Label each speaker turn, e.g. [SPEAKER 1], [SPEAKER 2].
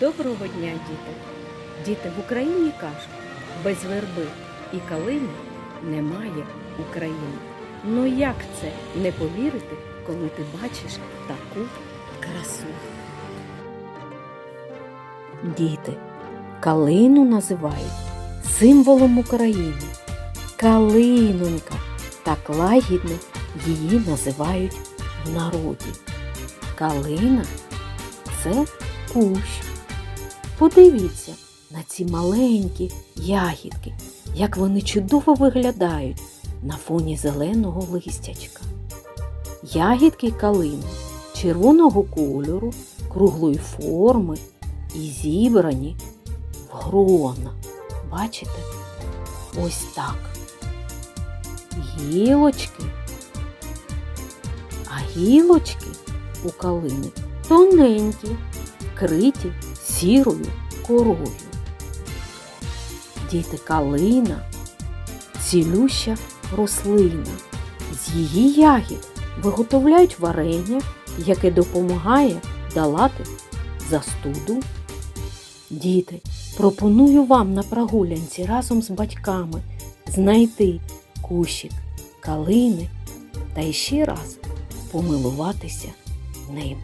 [SPEAKER 1] Доброго дня, діти! Діти в Україні кажуть, без верби і калини немає України. Ну як це не повірити, коли ти бачиш таку красу? Діти, калину називають символом України. Калинонька. Так лагідно її називають в народі. Калина це кущ. Подивіться на ці маленькі ягідки, як вони чудово виглядають на фоні зеленого листячка. Ягідки калини червоного кольору, круглої форми і зібрані в грона. Бачите? Ось так. Гілочки. А гілочки у калини тоненькі, вкриті сірою корою. Діти калина цілюща рослина. З її ягід виготовляють варення, яке допомагає долати застуду. Діти, пропоную вам на прогулянці разом з батьками знайти кущик калини та іще раз помилуватися ним.